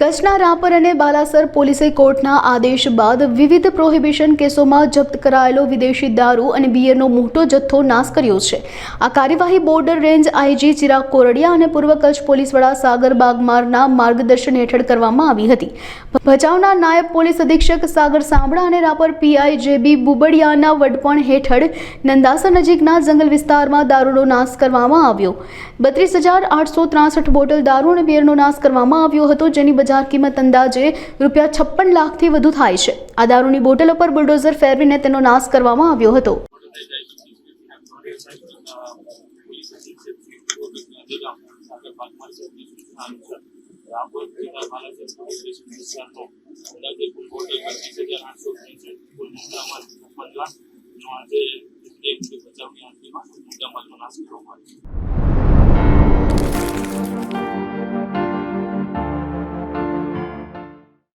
કચ્છના રાપર અને બાલાસર પોલીસે કોર્ટના આદેશ બાદ વિવિધ પ્રોહિબિશન કેસોમાં જપ્ત કરાયેલો વિદેશી દારૂ અને બિયરનો મોટો જથ્થો નાશ કર્યો છે. આ કાર્યવાહી border range IG Chirag Kordia અને પૂર્વ કચ્છ પોલીસ વડા સાગર બાગમારના માર્ગદર્શન હેઠળ કરવામાં આવી હતી. ભચાઉના નાયબ પોલીસ અધિક્ષક સાગર સાંભળા અને રાપર પીઆઈ જેબી બુબડિયાના વડપણ હેઠળ નંદાસર નજીકના જંગલ વિસ્તારમાં દારૂનો નાશ કરવામાં આવ્યો. બત્રીસ હજાર આઠસો ત્રાસઠ બોટલ દારૂ અને બિયરનો નાશ કરવામાં આવ્યો હતો, જેની બજાર કિંમત અંદાજે રૂપિયા છપ્પન લાખથી વધુ થાય છે. આ દારૂની બોટલો પર બુલડોઝર ફેરવીને તેનો નાશ કરવામાં આવ્યો હતો. આજે કરવામાં આવ્યો